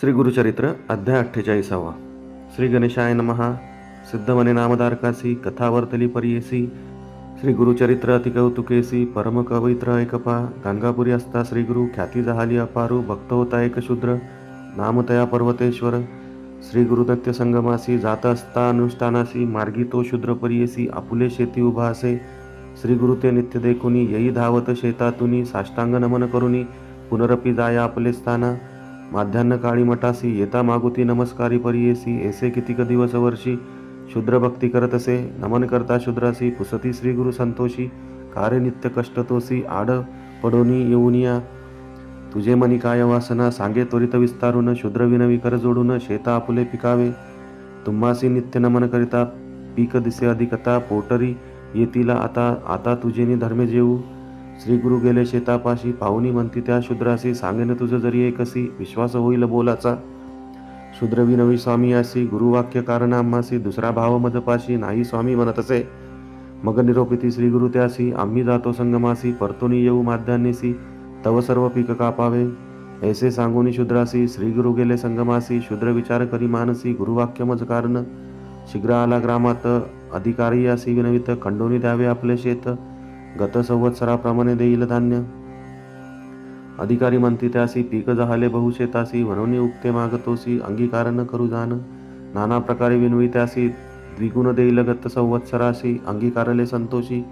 श्री गुरुचरित्र अध्याय अठ्ठेचाळीसावा. श्री गणेशाय नमहा सिद्धमने नामधारकासी कथावर्तली परियेसी श्री गुरुचरित्र अतिकौतुकेसी परम कवयित्र ऐकपा गंगापुरी असता श्री गुरु ख्याती जहाली अपारू भक्त होता एक शूद्र नामतया पर्वतेश्वर श्री गुरुदत्त संगमासी जात असता अनुष्ठानासी मार्गी तो शूद्र परियेसी आपुले शेती उभा असे श्री गुरु ते नित्य देखुनी येई धावत शेतातुनी साष्टांग नमन करुनी पुनरपी जाया आपले स्थाना माध्यान्ह काळी मठासी येता मागुती नमस्कारी परियेसी ऐसे कितीक दिवस वर्षी? शूद्र भक्ती करत असे नमन करता शूद्रासी पुसती श्री गुरु संतोषी कार्य नित्य कष्ट तोसी आड पडोनी येऊनिया. तुझे मनी काय वासना सांगे त्वरित विस्तारून शूद्र विनवी कर जोडून शेता आपुले पिकावे. तुम्हासी नित्य नमन करिता पीक दिसे अधिकता पोटरी येतील आता आता तुझेनी धर्मे जेऊ. श्री गुरु गेले शेतापाशी पाहुणी म्हणती त्या शूद्रासी सांगेन तुझं जरी एकसी विश्वास होईल बोलाचा. शूद्र विनवी स्वामी असी गुरुवाक्य कारण आम्हासी दुसरा भाव मजपाशी नाही स्वामी म्हणत असे. मग निरोपिती श्री गुरु त्यासी आम्ही जातो संगमासी परतोनी येऊ माध्यान्नीसी तव सर्व पीक कापावे. ऐसे सांगूनी शूद्रासी श्री गुरु गेले संगमासी शूद्र विचार करी मानसी गुरुवाक्य मज कारण. शीघ्र आला ग्रामात अधिकारी असी विनवित खंडोनी द्यावे आपले शेत. गत संवत्सराप्रमाणे देईल धान्य. अधिकारी म्हणती त्यासी पीक जहाले बहुशेतासी म्हणून उक्ते मागतोसी अंगीकार न करू जाण. नाना प्रकारे विनवी त्यासी द्विगुण देईल गतसंवत्सरासी अंगीकारले संतोषी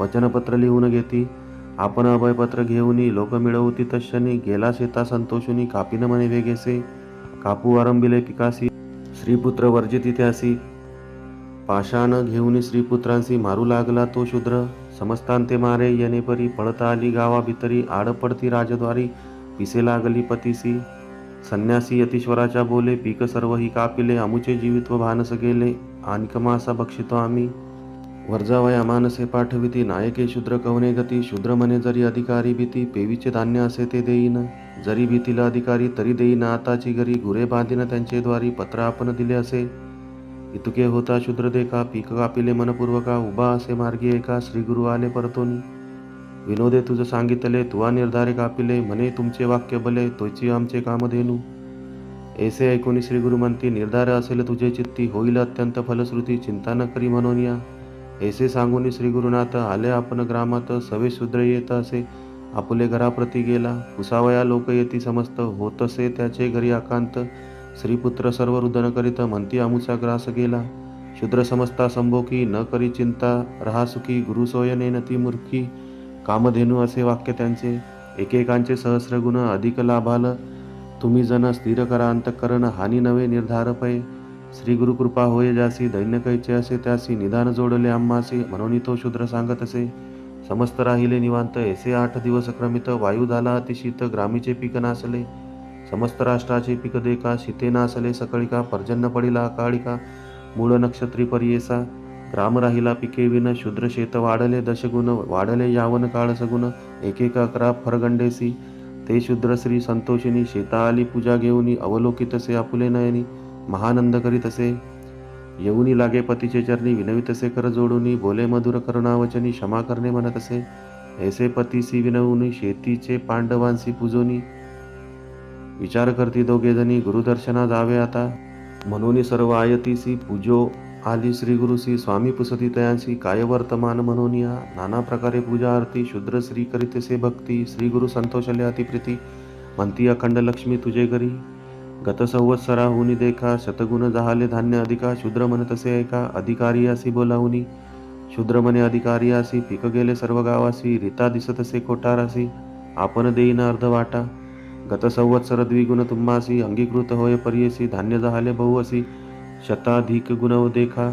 वचनपत्र लिहून घेती. आपण अभयपत्र घेऊनी लोक मिळवती तशनी गेला शेता संतोषुनी कापिन मने वेगेसे कापू आरंभिले पिकासी. श्रीपुत्र वर्जिती त्यासी पाषाण घेऊन श्रीपुत्रांसी मारू लागला तो शूद्र. समस्तांते मारे येणे परी पळता आली गावा भितरी आड पडती राजद्वारी पिसे लागली पतीसी. संन्यासी यतीश्वराच्या बोले पीक सर्व ही कापिले अमुचे जीवित्व भानस गेले आणकमासा बक्षितो आम्ही. वर्जावया मानसे पाठविती नायके शूद्र कवने गती शूद्र म्हणे जरी अधिकारी भीती पेवीचे धान्य असे ते देईन. जरी भीतीला अधिकारी तरी देईन आताची घरी गुरे बांधीन त्यांचे द्वारी पत्र आपण दिले असे. इतके होता शूद्र देखा पीक कापिले मनपूर्वका उभा असे मार्गी एका श्रीगुरु आले परतोनी. विनोदे तुझं सांगितले तुवा निर्धारे कापिले म्हणे तुमचे वाक्य बले तोची आमचे कामधेनू. ऐसे ऐकून श्रीगुरु म्हणती निर्धार असेल तुझे चित्ती होईल अत्यंत फलश्रुती चिंता न करी म्हणून या ऐसे सांगून श्री गुरुनाथ आले आपण ग्रामात सवे शूद्र येत असे आपुले घराप्रती गेला. पुसावया लोक येती समस्त होतसे त्याचे घरी आकांत. श्रीपुत्र सर्व रुदन करीत म्हणती अमुचा ग्रास गेला शूद्र समजता संभोकी न करी चिंता रहा सुखी गुरुसोयने नती मूर्खी. कामधेनू असे वाक्य त्यांचे एकेकांचे सहस्र गुण अधिक लाभाल. तुम्ही जन स्थिर करा अंतकरण हानी नवे निर्धार पै. श्री गुरु कृपा होय जासी दैन्य कैचे असे त्यासी निदान जोडले आम्हासी म्हणून तो शूद्र सांगत असे समस्त राहिले निवांत ऐसे आठ दिवस क्रमित वायू झाला अतिशीत ग्रामीचे पीक नासले. समस्त राष्ट्राचे पिक देखा शीते नासले सकळिका पर्जन्य पडिला अकाळिका मूळ नक्षत्री परियेसा ग्राम राहिला पिके विन शूद्र शेत वाढले दशगुण वाढले यावन काळ सगुण एकेक अकरा फरगंडेसी ते शूद्र श्री संतोषिनी शेता आली पूजा घेऊनी अवलोकितसे आपुले नयनी महानंद करीतसे येऊनी लागे पतीचे चरणी विनवितसे कर जोडूनी बोले मधुर करुणावचनी क्षमा करणे म्हणत असे ऐसे पतीसी विनवूनी शेतीचे पांडवांसी पूजोनी विचार करती दोघेजणी गुरुदर्शना जावे आता. म्हणून सर्व आयतीसी पूजो आली श्री गुरुसी स्वामी पुसती तयांसी काय वर्तमान म्हणून या. नाना प्रकारे पूजा आरती शूद्र श्री करीतसे भक्ती श्री गुरु संतोषले अतिप्रीती. म्हणती अखंड लक्ष्मी तुझे घरी. गतसंवत्सरा हुनी देखा शतगुण जहाले धान्य अधिका शूद्र म्हणतसे ऐका अधिकारी असी बोलाहुनी शूद्र म्हणे अधिकारी असी पिक गेले सर्व गावासी रीता दिसतसे कोठारासी. आपण देईन अर्ध वाटा गत संवत्सर द्विगुण तुम्हासी अंगीकृत होय परियसी धान्य जहाले बहुअसी शताधिक गुणव देखा।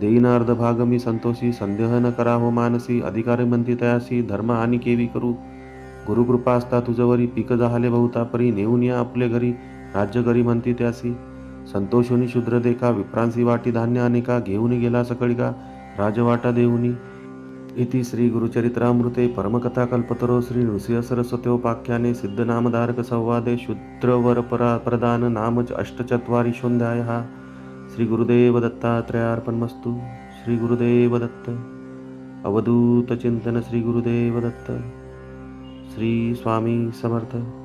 देईन भाग मी संतोषी संदेह न करा हो मानसी। अधिकारी म्हणती तयासी धर्म आणि केवी करू। गुरुकृपा असता तुझवरी पीक जहाले बहुता परी नेऊन या आपले घरी। राज्य घरी म्हणती त्यासी। संतोषोनी शूद्र देखा विप्रांसी वाटी धान्य अनेका घेऊन गेला सकळी का राजवाटा देऊनी। इति श्री गुरुचरित्रामृते परमकथाकल्पतरो श्री नृसिंह सिद्धनामधारकसंवादे शूद्रवरपरा प्रदान नाम अष्टचत्वारिशोऽध्यायः। श्री श्रीगुरुदेवदत्त। दत्तात्रयार्पणमस्तु श्री दत्त श्री समर्थ।